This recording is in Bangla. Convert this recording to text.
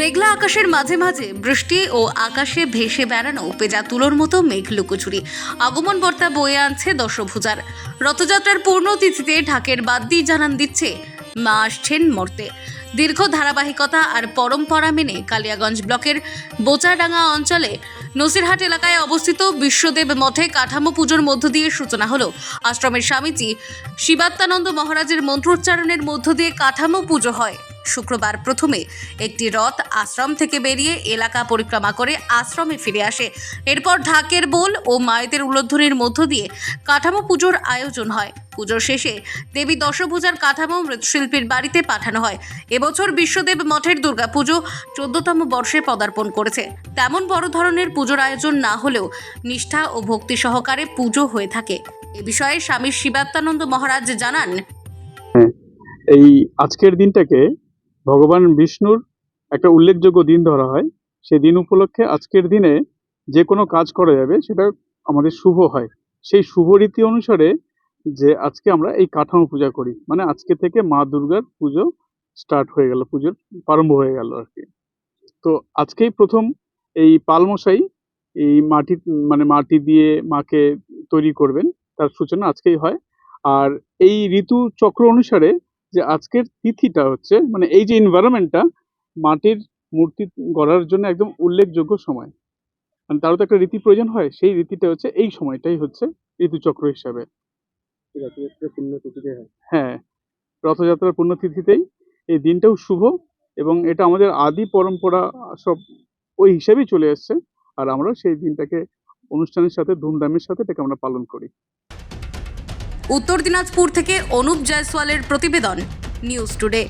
মেঘলা আকাশের মাঝে মাঝে বৃষ্টি ও আকাশে ভেসে বেড়ানো পেজা তুলোর মতো মেঘ লুকোচুরি। আগমন বর্তা বয়ে আনছে দশভুজার। রথযাত্রার পূর্ণ তিথিতে ঢাকের বাদ দিয়ে জানান দিচ্ছে মা আসছেন মর্তে। দীর্ঘ ধারাবাহিকতা আর পরম্পরা মেনে কালিয়াগঞ্জ ব্লকের বোচাডাঙ্গা অঞ্চলে নসিরহাট এলাকায় অবস্থিত বিশ্বদেব মঠে কাঠামো পুজোর মধ্য দিয়ে সূচনা হলো। আশ্রমের স্বামীজি শিবাত্মানন্দ মহারাজের মন্ত্রোচ্চারণের মধ্য দিয়ে কাঠামো পুজো হয়। শুক্রবার প্রথমে একটি রথ আশ্রম থেকে বেরিয়ে এলাকা পরিক্রমা করে আশ্রমে ফিরে আসে। এরপর ঢাকের বোল ও মায়েদের উলোধ্বনির মধ্য দিয়ে কাঠামো পুজোর আয়োজন হয়। পুজোর শেষে দেবী দশভূজার কাঠামো মৃৎশিল্পীর বাড়িতে পাঠানো হয়। এবছর বিশ্বদেব মঠের দুর্গাপুজো চোদ্দতম বর্ষে পদার্পণ করেছে। তেমন বড় ধরনের পুজোর আয়োজন না হলেও নিষ্ঠা ও ভক্তি সহকারে পুজো হয়ে থাকে। এ বিষয়ে স্বামী শিবাত্মানন্দ মহারাজ জানান। এই আজকের দিনটাকে ভগবান বিষ্ণুর একটা উল্লেখযোগ্য দিন ধরা হয়। সেই দিন উপলক্ষে আজকের দিনে যে কোনো কাজ করা যাবে, সেটা আমাদের শুভ হয়। সেই শুভ রীতি অনুসারে যে আজকে আমরা এই কাঠামো পূজা করি। মানে আজকে থেকে মা দুর্গার পুজো স্টার্ট হয়ে গেল, পুজোর প্রারম্ভ হয়ে গেল আর কি। তো আজকেই প্রথম এই পালমশাই এই মাটি মানে মাটি দিয়ে মাকে তৈরি করবেন, তার সূচনা আজকেই হয়। আর এই ঋতু চক্র অনুসারে যে আজকের তিথিটা হচ্ছে মানে এই যে এনভায়রনমেন্টটা মাটির মূর্তি গড়ার জন্য একদম উল্লেখযোগ্য সময়। মানে তারও তো একটা রীতি প্রয়োজন হয় সেই রীতিটা হচ্ছে এই সময়টাই হচ্ছে ঋতুচক্র হিসাবে। হ্যাঁ। রথযাত্রার পুণ্যতিথিতেই এই দিনটাও শুভ এবং এটা আমাদের আদি পরম্পরা সব ওই হিসাবেই চলে এসছে। আর আমরা সেই দিনটাকে অনুষ্ঠানের সাথে ধুমধামের সাথে এটাকে আমরা পালন করি। উত্তর দিনাজপুর থেকে অনুপ জয়সওয়ালের প্রতিবেদন নিউজ টুডে